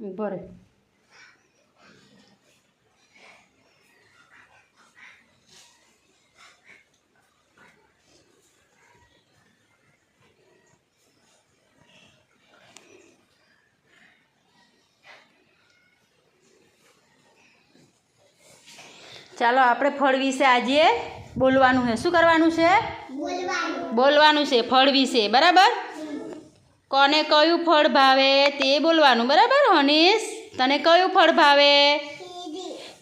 ઊભો ચાલો આપણે ફળ વિશે આજે બોલવાનું છે. શું કરવાનું છે? બોલવાનું છે ફળ વિશે. બરાબર? કોને કયું ફળ ભાવે તે બોલવાનું, બરાબર? હનીશ, તને કયું ફળ ભાવે?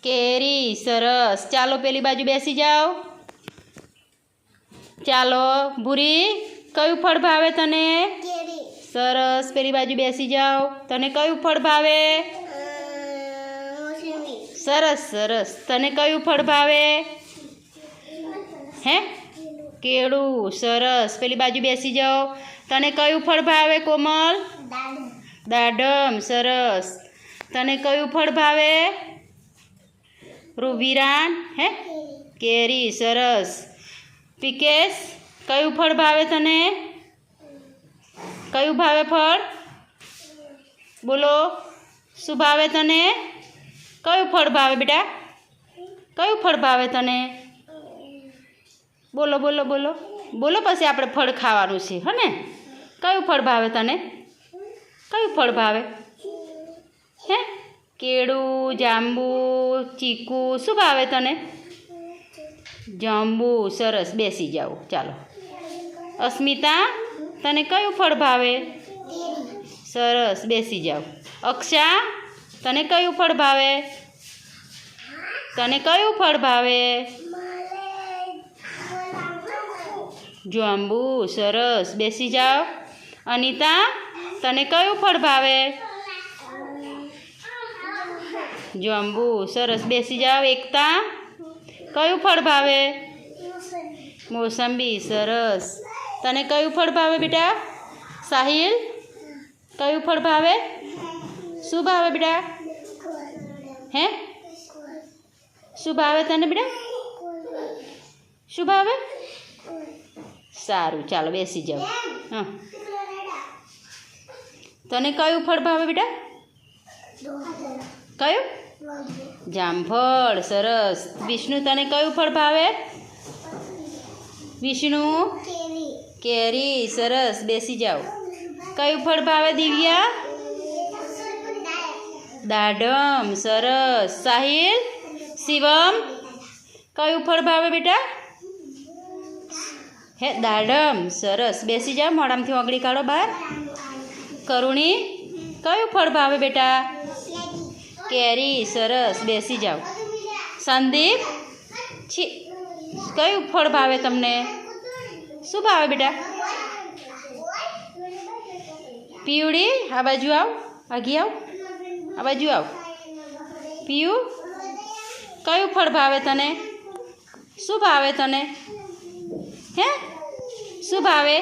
કેરી. સરસ. ચાલો પેલી બાજુ બેસી જાઓ. ચાલો, ભૂરી, કયું ફળ ભાવે તને? સરસ. પેલી બાજુ બેસી જાઓ. તને કયું ફળ ભાવે? સરસ સરસ. તને કયું ફળ ભાવે? હે? કેળું, સરસ. પેલી બાજુ બેસી જાઓ. તને કયું ફળ ભાવે, કોમલ? દાડમ. સરસ. તને કયું ફળ ભાવે? રૂબીરાન, હે? કેરી. સરસ. પિકેશ, કયું ફળ ભાવે તને? કયું ભાવે ફળ? બોલો. શું ભાવે તને? કયું ફળ ભાવે બેટા? કયું ફળ ભાવે તને? બોલો બોલો બોલો. બોલો પછી આપણે ફળ ખાવાનું છે હને કયું ફળ ભાવે તને? કયું ફળ ભાવે? હે? કેળું, જાંબુ, ચીકુ, શું ભાવે તને? જાંબુ, સરસ. બેસી જાઓ. ચાલો. અસ્મિતા, તને કયું ફળ ભાવે? સરસ. બેસી જાઓ. અક્ષા, તને કયું ફળ ભાવે? તને કયું ફળ ભાવે? જાંબુ સરસ. બેસી જાઓ. અનિતા, તને કયું ફળ ભાવે? જાંબુ સરસ. બેસી જાઓ. એકતા, કયું ફળ ભાવે? મોસંબી, સરસ. તને કયું ફળ ભાવે બેટા? સાહિલ, કયું ફળ ભાવે? શું ભાવે બેટા? હે? શું ભાવે તને બેટા? શું ભાવે? સારું ચાલો બેસી જાઓ. હા. તને કયું ફળ ભાવે બેટા? કયું? જામફળ સરસ. વિષ્ણુ તને કયું ફળ ભાવે? વિષ્ણુ? કેરી. સરસ. બેસી જાઓ. કયું ફળ ભાવે દિવ્યા? દાડમ સરસ. સાહિલ? શિવમ? કયું ફળ ભાવે બેટા? હે, દાડમ, સરસ. બેસી જાઓ મોડામથી ઓગળી કાઢો બહાર. કરુણી, કયું ફળ ભાવે બેટા? કેરી, સરસ. બેસી જાઓ. સંદીપ, છી, કયું ફળ ભાવે તમને? શું ભાવે બેટા? પીવડી આ બાજુ આવ. આગી આવ. આ બાજુ આવ. પીયું, કયું ફળ ભાવે તને? શું ભાવે તને? હે? શું ભાવે?